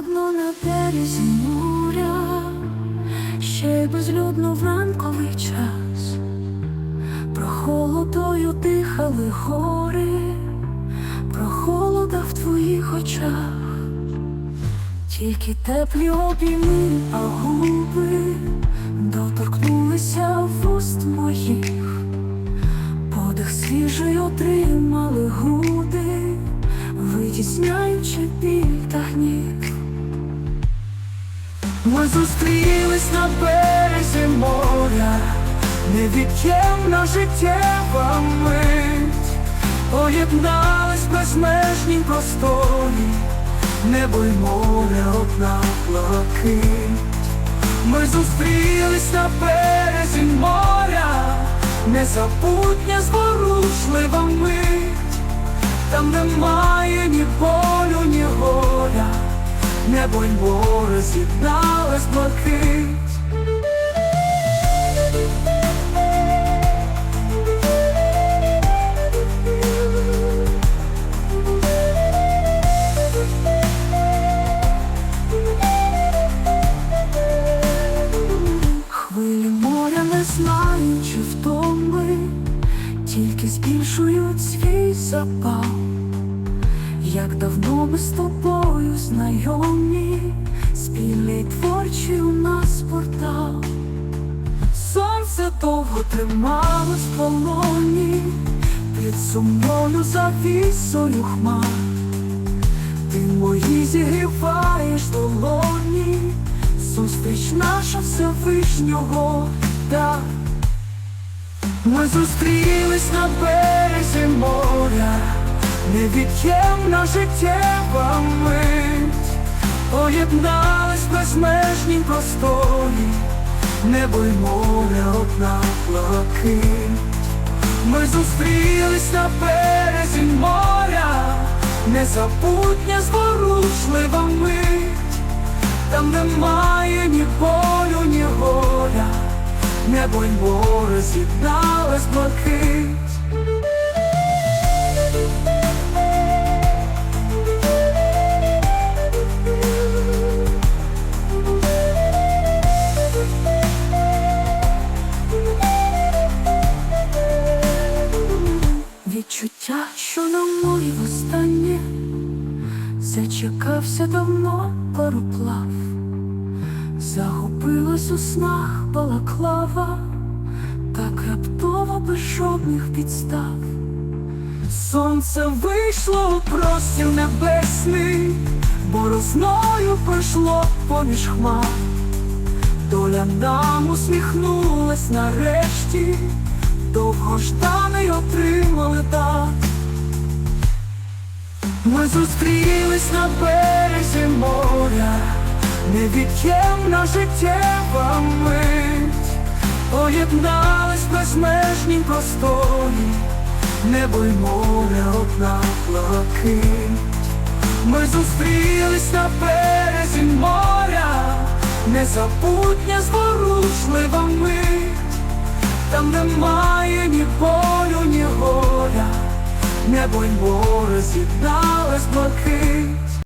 холодно на березі моря, ще й безлюдно в ранковий час, прохолодою дихали гори, прохолода в твоїх очах, тільки теплі обійми, а губи доторкнулися Ми зустрілись на березі моря, невід'ємна життєва мить, поєднались в безмежнім просторі, небо й море одна блакить. Ми зустрілись на березі моря, незабутня зворушлива мить, там немає ні болю, ні горя, небо й море з'єдналось в блакить. Хвилі моря не знаючи втоми, тільки збільшують свій запал. Як давно ми з тобою знайомі, довго трималось в полоні, під сумною завісою хмар. Ти мої зігріваєш долоні, зустріч наша Всевишнього дар. Ми зустрілись на березі моря, невід'ємна життєва мить, поєднались в безмежнім просторі, небо й море одна блакить. Ми зустрілись на березі моря, незабутня зворушлива мить, там немає ні болю, ні горя, небо й море з'єдналось блакить. Що на морі востаннє Зачекався давно пароплав, загубилась у снах балаклава, так раптово без жодних підстав. Сонце вийшло у простір небесний, борозною пройшло поміж хмар. Доля нам усміхнулась нарешті, довгожданий отримали дар. Ми зустрілись на березі моря, невід'ємна життєва мить, поєднались в безмежнім просторі, небо й море одна блакить. Ми зустрілись на березі моря, незабутня зворушлива мить, там немає ні болю, ні горя, небо й море з'єдналось блакить.